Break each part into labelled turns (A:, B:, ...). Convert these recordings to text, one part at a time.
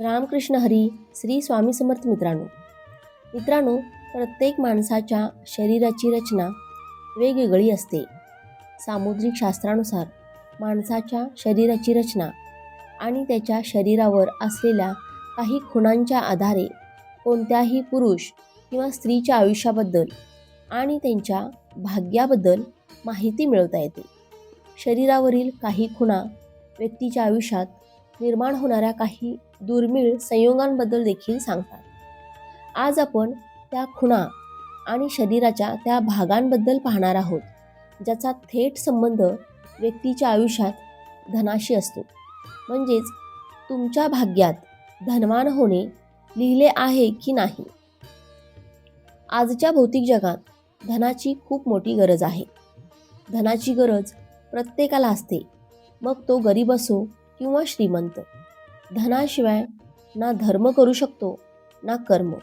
A: रामकृष्ण हरी श्री स्वामी समर्थ मित्रांनो. मित्रांनो प्रत्येक माणसाच्या शरीराची रचना वेगवेगळी असते. सामुद्रिक शास्त्रानुसार माणसाच्या शरीराची रचना आणि त्याच्या शरीरावर असलेल्या काही खुणांच्या आधारे कोणत्याही पुरुष किंवा स्त्रीच्या आयुष्याबद्दल आणि त्यांच्या भाग्याबद्दल माहिती मिळवता येते. शरीरावरील काही खुणा व्यक्तीच्या आयुष्यात निर्माण होणाऱ्या काही दुर्मिळ संयोगांबद्दल देखील सांगतात. आज आपण त्या खुणा आणि शरीराच्या त्या भागांबद्दल पाहणार आहोत ज्याचा थेट संबंध व्यक्तीच्या आयुष्यात धनाशी असतो. म्हणजेच तुमच्या भाग्यात धनवान होणे लिहिले आहे की नाही? आजच्या भौतिक जगात धनाची खूप मोठी गरज आहे. धनाची गरज प्रत्येकाला असते. मग तो गरीब असो किंवा श्रीमंत. धनाशिवाय ना धर्म करू शकतो ना कर्म.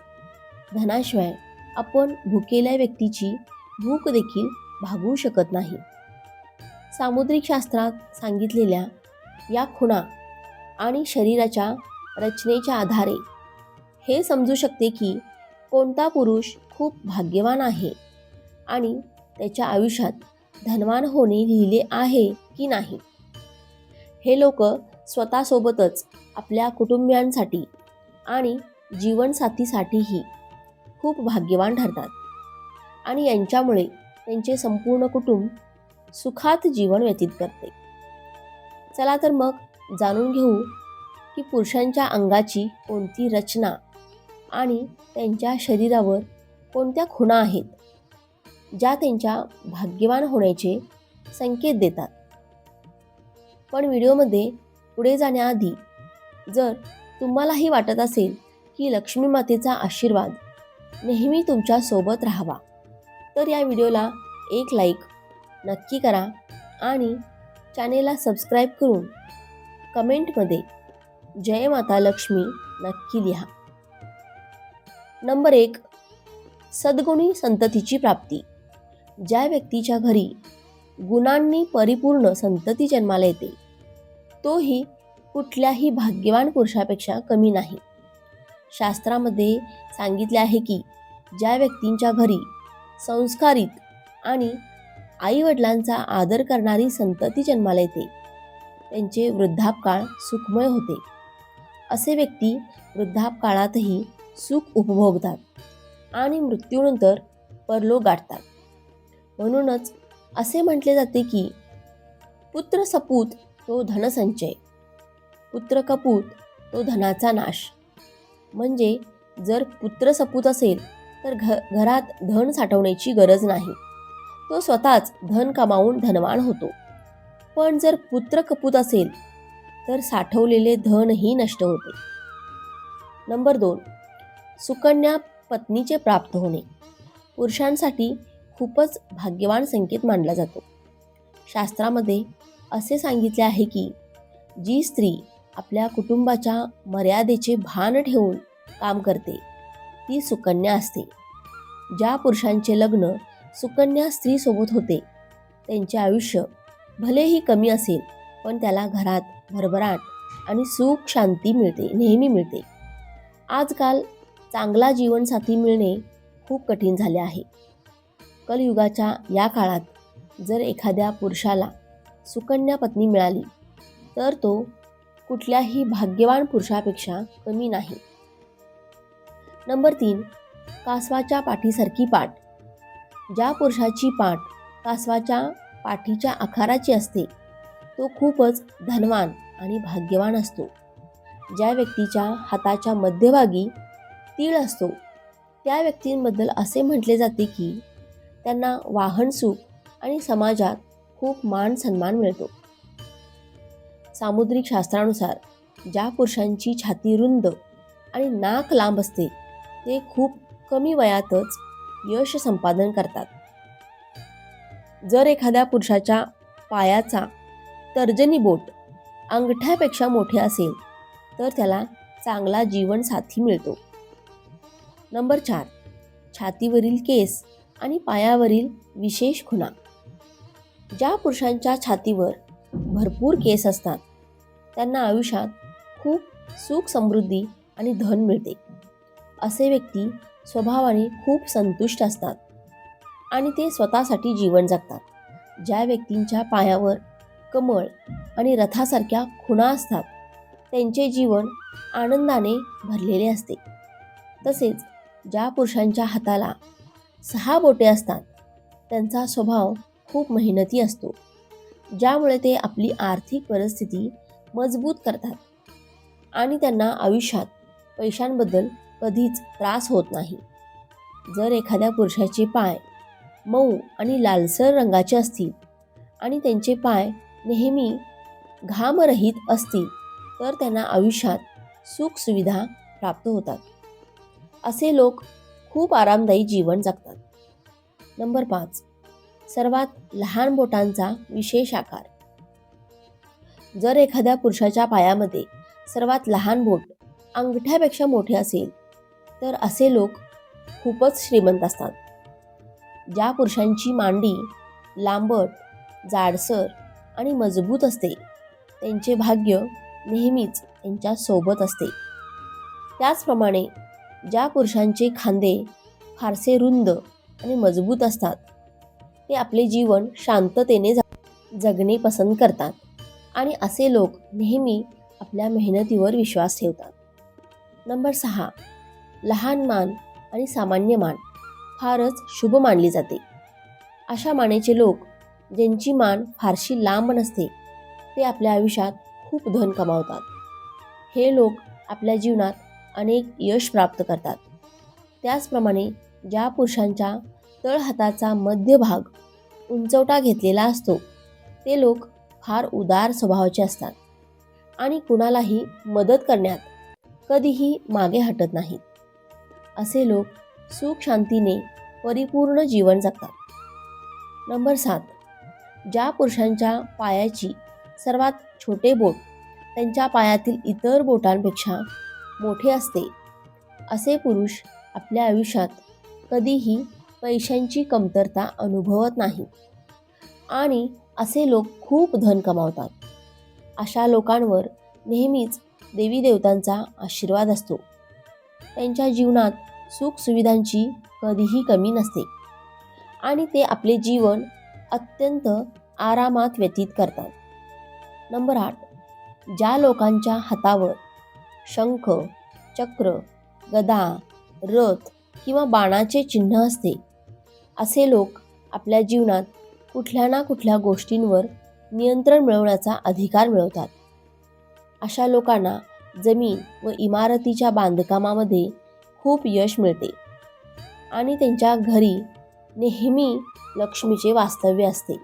A: धनाशिवाय आपण भुकेल्या व्यक्तीची भूक देखील भागवू शकत नाही. सामुद्रिक शास्त्रात सांगितलेल्या या खुणा आणि शरीराच्या रचनेच्या आधारे हे समजू शकते की कोणता पुरुष खूप भाग्यवान आहे आणि त्याच्या आयुष्यात धनवान होणे लिहिले आहे की नाही. हे लोक स्वतःसोबतच आपल्या कुटुंबियांसाठी आणि जीवनसाथीसाठीही खूप भाग्यवान ठरतात. आणि यांच्यामुळे त्यांचे संपूर्ण कुटुंब सुखात जीवन व्यतीत करते. चला तर मग जाणून घेऊ की पुरुषांच्या अंगाची कोणती रचना आणि त्यांच्या शरीरावर कोणत्या खुणा आहेत ज्या त्यांच्या भाग्यवान होण्याचे संकेत देतात. पण व्हिडिओमध्ये पुढे जाण्याआधी जर तुम्हालाही वाटत असेल की लक्ष्मी मातेचा आशीर्वाद नेहमी तुमच्यासोबत राहावा तर या व्हिडिओला एक लाईक नक्की करा आणि चॅनेलला सबस्क्राईब करून कमेंटमध्ये जय माता लक्ष्मी नक्की लिहा. नंबर एक सद्गुणी संततीची प्राप्ती. ज्या व्यक्तीच्या घरी गुणांनी परिपूर्ण संतती जन्माला येते तोही कुठल्याही भाग्यवान पुरुषापेक्षा कमी नाही. शास्त्रामध्ये सांगितले आहे की ज्या व्यक्तींच्या घरी संस्कारित आणि आईवडिलांचा आदर करणारी संतती जन्माला येते. त्यांचे वृद्धापकाळ सुखमय होते. असे व्यक्ती वृद्धापकाळातही सुख उपभोगतात आणि मृत्यूनंतर परलोक गाठतात. म्हणूनच असे म्हटले जाते की पुत्र सपूत तो धनसंचय. पुत्र कपूत तो धनाचा नाश. म्हणजे जर पुत्र सपूत असेल तर घ घरात धन साठवण्याची गरज नाही. तो स्वतःच धन कमावून धनवान होतो. पण जर पुत्र कपूत असेल तर साठवलेले धनही नष्ट होते. नंबर दोन. सुकन्या पत्नीचे प्राप्त होणे. पुरुषांसाठी खूपच भाग्यवान संकेत मानला जातो. शास्त्रामध्ये असे सांगितले आहे की जी स्त्री आपल्या कुटुंबाच्या मर्यादेचे भान ठेवून काम करते. ती सुकन्या असते. ज्या पुरुषांचे लग्न सुकन्या स्त्रीसोबत होते त्यांचे आयुष्य भलेही कमी असेल पण त्याला घरात भरभराट आणि सुख शांती मिळते नेहमी मिळते. आजकाल चांगला जीवनसाथी मिळणे खूप कठीण झाले आहे. कलयुगाच्या या काळात जर एखाद्या पुरुषाला सुकन्या पत्नी मिळाली तर तो कुठल्याही भाग्यवान पुरुषापेक्षा कमी नाही. नंबर तीन कासवाच्या पाठीसारखी पाठ. ज्या पुरुषाची पाठ कासवाच्या पाठीच्या आकाराची असते तो खूपच धनवान आणि भाग्यवान असतो. ज्या व्यक्तीच्या हाताच्या मध्यभागी तीळ असतो त्या व्यक्तींबद्दल असे म्हटले जाते की त्यांना वाहन सुख आणि समाजात खूप मान सन्मान मिळतो. सामुद्रिक शास्त्रानुसार ज्या पुरुषांची छाती रुंद आणि नाक लांब असते ते खूप कमी वयातच यश संपादन करतात. जर एखाद्या पुरुषाच्या पायाचा तर्जनी बोट अंगठ्यापेक्षा मोठे असेल तर त्याला चांगला जीवनसाथी मिळतो. नंबर चार छातीवरील केस आणि पायावरील विशेष खुणा. ज्या पुरुषांच्या छातीवर भरपूर केस असतात. त्यांना आयुष्यात खूप सुख समृद्धी आणि धन मिळते. असे व्यक्ती स्वभावाने खूप संतुष्ट असतात आणि ते स्वतःसाठी जीवन जगतात. ज्या व्यक्तींच्या पायावर कमळ आणि रथासारख्या खुणा असतात त्यांचे जीवन आनंदाने भरलेले असते. तसेच ज्या पुरुषांच्या हाताला सहा बोटे असतात त्यांचा स्वभाव खूप मेहनती असतो. ज्यामुळे ते आपली आर्थिक परिस्थिती मजबूत करतात. आणि त्यांना आयुष्यात पैशांबद्दल कधीच त्रास होत नाही. जर एखाद्या पुरुषाचे पाय मऊ आणि लालसर रंगाचे असतील आणि त्यांचे पाय नेहमी घामरहित असतील तर त्यांना आयुष्यात सुखसुविधा प्राप्त होतात. असे लोक खूप आरामदायी जीवन जगतात. नंबर पाच. सर्वात लहान बोटांचा विशेष आकार. जर एखाद्या पुरुषाच्या पायामध्ये सर्वात लहान बोट अंगठ्यापेक्षा मोठे असेल तर असे लोक खूपच श्रीमंत असतात. ज्या पुरुषांची मांडी लांबट जाडसर आणि मजबूत असते त्यांचे भाग्य नेहमीच त्यांच्यासोबत असते. त्याचप्रमाणे ज्या पुरुषांचे खांदे फारसे रुंद आणि मजबूत असतात ते आपले जीवन शांततेने जगणे पसंत करतात. आणि असे लोक नेहमी आपल्या मेहनतीवर विश्वास ठेवतात. नंबर सहा लहान मान आणि सामान्य मान फारच शुभ मानली जाते. अशा मानेचे लोक ज्यांची मान फारशी लांब नसते ते आपल्या आयुष्यात खूप धन कमावतात. हे लोक आपल्या जीवनात अनेक यश प्राप्त करतात. त्याचप्रमाणे ज्या पुरुषांच्या तळहाताचा मध्यभाग उंचवटा घेतलेला असतो. ते लोक फार उदार स्वभावाचे असतात आणि कुणालाही मदत करण्यात कधीही मागे हटत नाहीत. असे लोक सुख शांतीने परिपूर्ण जीवन जगतात. नंबर सात. ज्या पुरुषांच्या पायाची सर्वात छोटे बोट त्यांच्या पायातील इतर बोटांपेक्षा मोठे असते असे पुरुष आपल्या आयुष्यात कधीही पैशांची कमतरता अनुभवत नाही. आणि असे लोक खूप धन कमावतात. अशा लोकांवर नेहमीच देवी देवतांचा आशीर्वाद असतो. त्यांच्या जीवनात सुखसुविधांची कधीही कमी नसते. आणि ते आपले जीवन अत्यंत आरामात व्यतीत करतात. नंबर आठ. ज्या लोकांच्या हातावर शंख चक्र गदा रथ किंवा बाणाचे चिन्ह असते असे लोक आपल्या जीवनात कुठल्या ना कुठल्या गोष्टींवर नियंत्रण मिळवण्याचा अधिकार मिळवतात. अशा लोकांना जमीन व इमारतीच्या बांधकामामध्ये खूप यश मिळते आणि त्यांच्या घरी नेहमी लक्ष्मीचे वास्तव्य असते.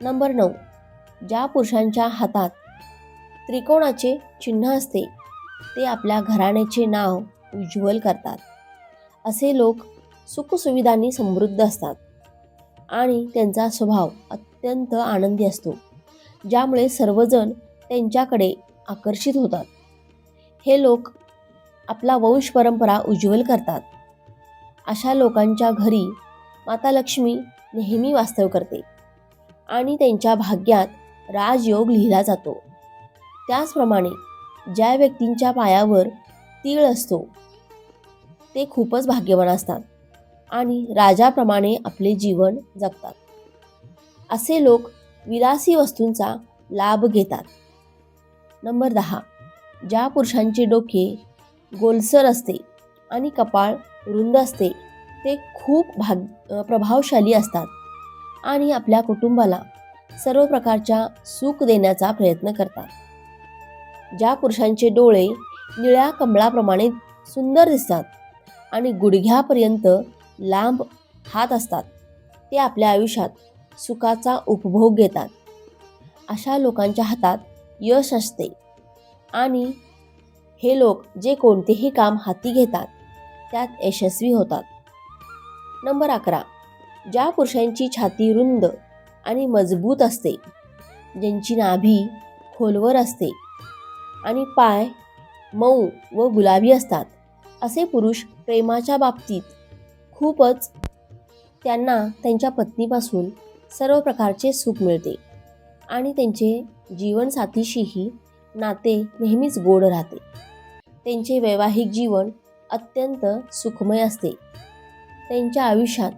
A: नंबर नऊ. ज्या पुरुषांच्या हातात त्रिकोणाचे चिन्ह असते ते आपल्या घराण्याचे नाव उज्ज्वल करतात. असे लोक सुखसुविधांनी समृद्ध असतात. आणि त्यांचा स्वभाव अत्यंत आनंदी असतो ज्यामुळे सर्वजण त्यांच्याकडे आकर्षित होतात. हे लोक आपला वंश परंपरा उज्ज्वल करतात. अशा लोकांच्या घरी माता लक्ष्मी नेहमी वास्तव करते आणि त्यांच्या भाग्यात राजयोग लिहिला जातो. त्याचप्रमाणे ज्या व्यक्तींच्या पायावर तीळ असतो ते खूपच भाग्यवान असतात. आणि राजाप्रमाणे आपले जीवन जगतात. असे लोक विलासी वस्तूंचा लाभ घेतात. नंबर दहा. ज्या पुरुषांचे डोके गोलसर असते आणि कपाळ रुंद असते ते खूप भाग प्रभावशाली असतात आणि आपल्या कुटुंबाला सर्व प्रकारच्या सुख देण्याचा प्रयत्न करतात. ज्या पुरुषांचे डोळे निळ्या कमळाप्रमाणे सुंदर दिसतात आणि गुडघ्यापर्यंत लांब हात असतात. ते आपल्या आयुष्यात सुखाचा उपभोग घेतात. अशा लोकांच्या हातात यश असते. आणि हे लोक जे कोणतेही काम हाती घेतात त्यात यशस्वी होतात. नंबर अकरा. ज्या पुरुषांची छाती रुंद आणि मजबूत असते ज्यांची नाभी खोलवर असते आणि पाय मऊ व गुलाबी असतात असे पुरुष प्रेमाच्या बाबतीत खूपच त्यांना त्यांच्या पत्नीपासून सर्व प्रकारचे सुख मिळते आणि त्यांचे जीवनसाथीशीही नाते नेहमीच गोड राहते. त्यांचे वैवाहिक जीवन अत्यंत सुखमय असते. त्यांच्या आयुष्यात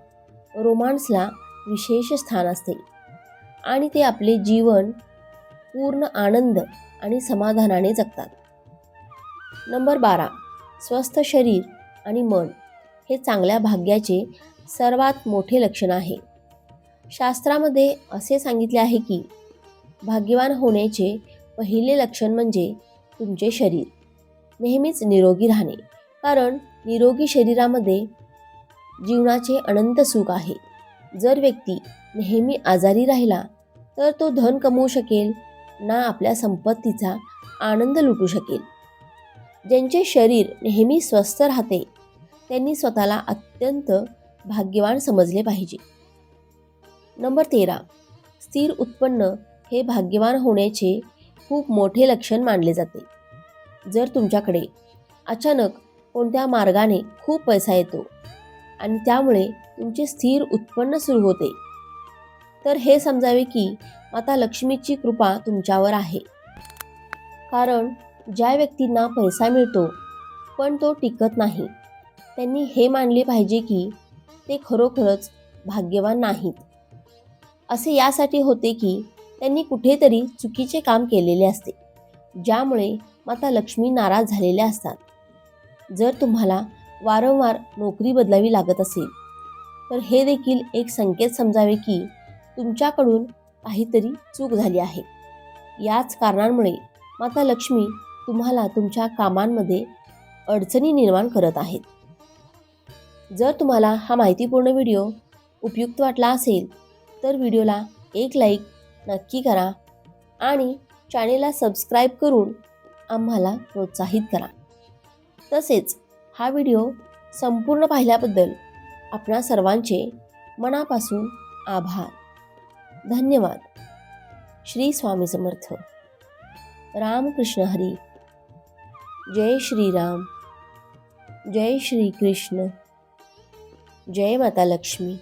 A: रोमांसला विशेष स्थान असते आणि ते आपले जीवन पूर्ण आनंद आणि समाधानाने जगतात. नंबर बारा. स्वस्थ शरीर आणि मन. हे चांगल्या भाग्याचे सर्वात मोठे लक्षण आहे. शास्त्रामध्ये असे सांगितले आहे की भाग्यवान होण्याचे पहिले लक्षण म्हणजे तुमचे शरीर. नेहमीच निरोगी राहणे. कारण निरोगी शरीरामध्ये जीवनाचे अनंत सुख आहे. जर व्यक्ती नेहमी आजारी राहिला तर तो धन कमवू शकेल ना आपल्या संपत्तीचा आनंद लुटू शकेल. ज्यांचे शरीर नेहमी स्वस्थ राहते त्यांनी स्वतःला अत्यंत भाग्यवान समजले पाहिजे. नंबर तेरा. स्थिर उत्पन्न हे भाग्यवान होण्याचे खूप मोठे लक्षण मानले जाते. जर तुमच्याकडे अचानक कोणत्या मार्गाने खूप पैसा येतो आणि त्यामुळे तुमचे स्थिर उत्पन्न सुरू होते तर हे समजावे की माता लक्ष्मीची कृपा तुमच्यावर आहे. कारण ज्या व्यक्तींना पैसा मिळतो पण तो टिकत नाही त्यांनी हे मानले पाहिजे की ते खरोखरच भाग्यवान नाहीत. असे यासाठी होते की त्यांनी कुठेतरी चुकीचे काम केलेले असते ज्यामुळे माता लक्ष्मी नाराज झालेल्या असतात. जर तुम्हाला वारंवार नोकरी बदलावी लागत असेल तर हे देखील एक संकेत समजावे की तुमच्याकडून काहीतरी चूक झाली आहे. याच कारणांमुळे माता लक्ष्मी तुम्हाला तुमच्या कामांमध्ये अडचणी निर्माण करत आहेत. जर तुम्हाला हा माहितीपूर्ण व्हिडिओ उपयुक्त वाटला असेल तर व्हिडिओला एक लाईक नक्की करा आणि चॅनेलला सबस्क्राईब करून आम्हाला प्रोत्साहित करा. तसेच हा व्हिडिओ संपूर्ण पाहिल्याबद्दल आपणा सर्वांचे मनापासून आभार. धन्यवाद. श्री स्वामी समर्थ. रामकृष्ण हरी. जय श्रीराम. जय श्री कृष्ण जय माता लक्ष्मी.